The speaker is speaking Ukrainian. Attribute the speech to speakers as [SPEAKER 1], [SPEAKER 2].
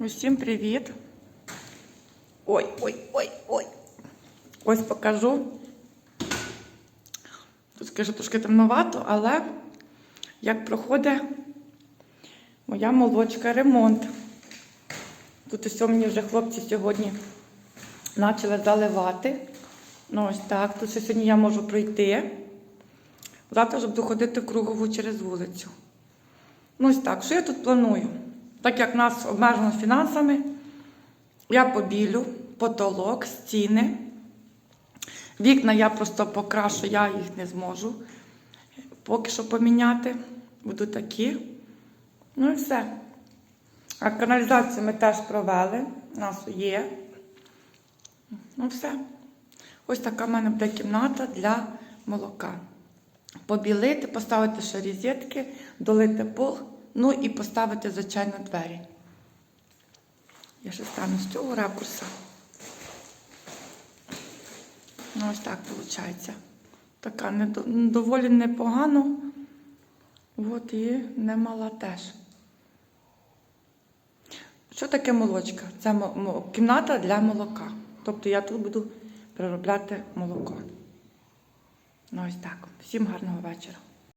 [SPEAKER 1] Усім привіт. Ой, ой, ой, ой. Ось покажу. Тут скажу трошки темновато, але як проходить моя молочка ремонт. Тут ось мені вже хлопці сьогодні почали заливати. Ну ось так. Тут сьогодні я можу пройти. Завтра вже буду ходити кругову через вулицю. Ну ось так, що я тут планую? Так як нас обмежено фінансами, я побілю потолок, стіни. Вікна я просто покрашу, я їх не зможу поки що поміняти. Буду такі. Ну і все. А каналізацію ми теж провели. У нас є. Ну все. Ось така в мене буде кімната для молока. Побілити, поставити ще розетки, долити пол, ну і поставити, звичайно, двері. Я ще стану з цього ракурсу. Ну, ось так виходить. Така доволі непогано. От і немала теж. Що таке молочка? Це кімната для молока. Тобто я тут буду переробляти молоко. Ну ось так. Всім гарного вечора.